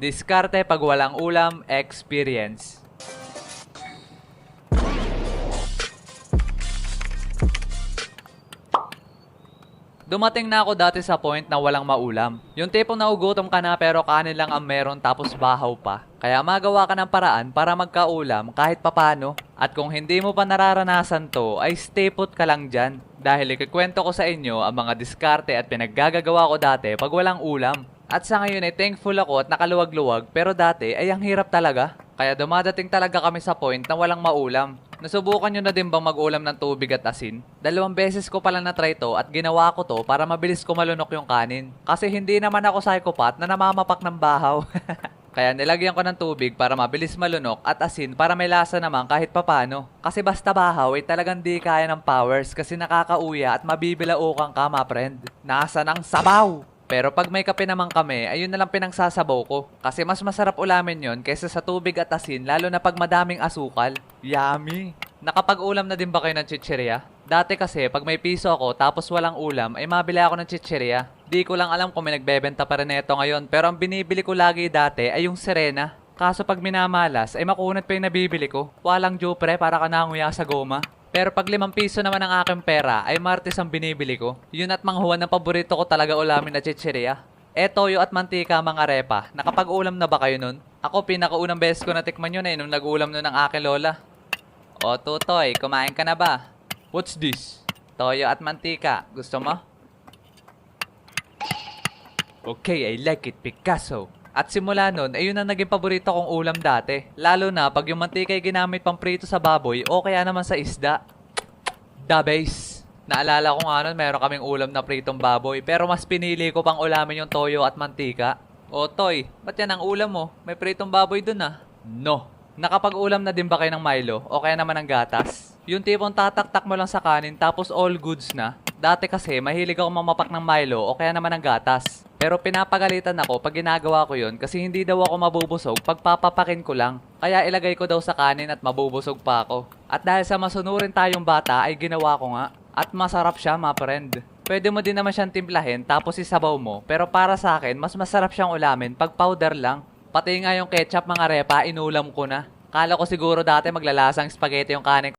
Diskarte pag walang ulam, experience. Dumating na ako dati sa point na walang maulam. Yung tipong naugutom ka na pero kanin lang ang meron tapos bahaw pa. Kaya magawa ka ng paraan para magkaulam kahit papano. At kung hindi mo pa nararanasan to, ay stay put ka lang dyan. Dahil ikikwento ko sa inyo ang mga diskarte at pinaggagagawa ko dati pag walang ulam. At sa ngayon ay thankful ako at nakaluwag-luwag pero dati ay ang hirap talaga. Kaya dumadating talaga kami sa point na walang maulam. Nasubukan nyo na din bang mag-ulam ng tubig at asin? Dalawang beses ko pala na-try to at ginawa ko to para mabilis ko malunok yung kanin. Kasi hindi naman ako psychopath na namamapak ng bahaw. Kaya nilagyan ko ng tubig para mabilis malunok at asin para may lasa naman kahit papano. Kasi basta bahaw ay talagang di kaya ng powers kasi nakakauya at mabibilaukan ka ma friend. Nasa ng sabaw! Pero pag may kape naman kami, ayun na lang pinagsasabaw ko. Kasi mas masarap ulamin yon kaysa sa tubig at asin, lalo na pag madaming asukal. Yummy! Nakapag-ulam na din ba kayo ng chichirya? Dati kasi, pag may piso ako tapos walang ulam, ay mabili ako ng chichirya. Di ko lang alam kung may nagbebenta pa rin ito ngayon, pero ang binibili ko lagi dati ay yung Serena. Kaso pag minamalas, ay makunat pa yung nabibili ko. Walang jupre para ka nanguya sa goma. Pero pag limang piso naman ang aking pera, ay martes ang binibili ko. Yun at manghuwan ng paborito ko talaga ulamin na chichirya. E toyo at mantika mga repa, nakapag-ulam na ba kayo nun? Ako pinakaunang beses ko natikman yun eh, nung nag-ulam nun ng aking lola. O tutoy, kumain ka na ba? What's this? Toyo at mantika, gusto mo? Okay, I like it, Picasso. At simula nun, ayun ang naging paborito kong ulam dati. Lalo na pag yung mantika ay ginamit pang prito sa baboy o kaya naman sa isda. The base. Naalala ko nga nun, meron kaming ulam na pritong baboy. Pero mas pinili ko pang ulamin yung toyo at mantika. O Toy, ba't yan ang ulam mo? May pritong baboy dun ah. No. Nakapag-ulam na din ba kayo ng Milo o kaya naman ng gatas? Yung tipong tataktak mo lang sa kanin tapos all goods na. Dati kasi mahilig ako mamapak ng Milo o kaya naman ng gatas. Pero pinapagalitan ako pag ginagawa ko yun kasi hindi daw ako mabubusog pag papapakin ko lang. Kaya ilagay ko daw sa kanin at mabubusog pa ako. At dahil sa masunurin tayong bata ay ginawa ko nga. At masarap siya ma friend. Pwede mo din naman siyang timplahin tapos isabaw mo. Pero para sa akin, mas masarap siyang ulamin pag powder lang. Pati nga yung ketchup mga repa, inulam ko na. Kala ko siguro dati maglalasang spaghetti yung kanin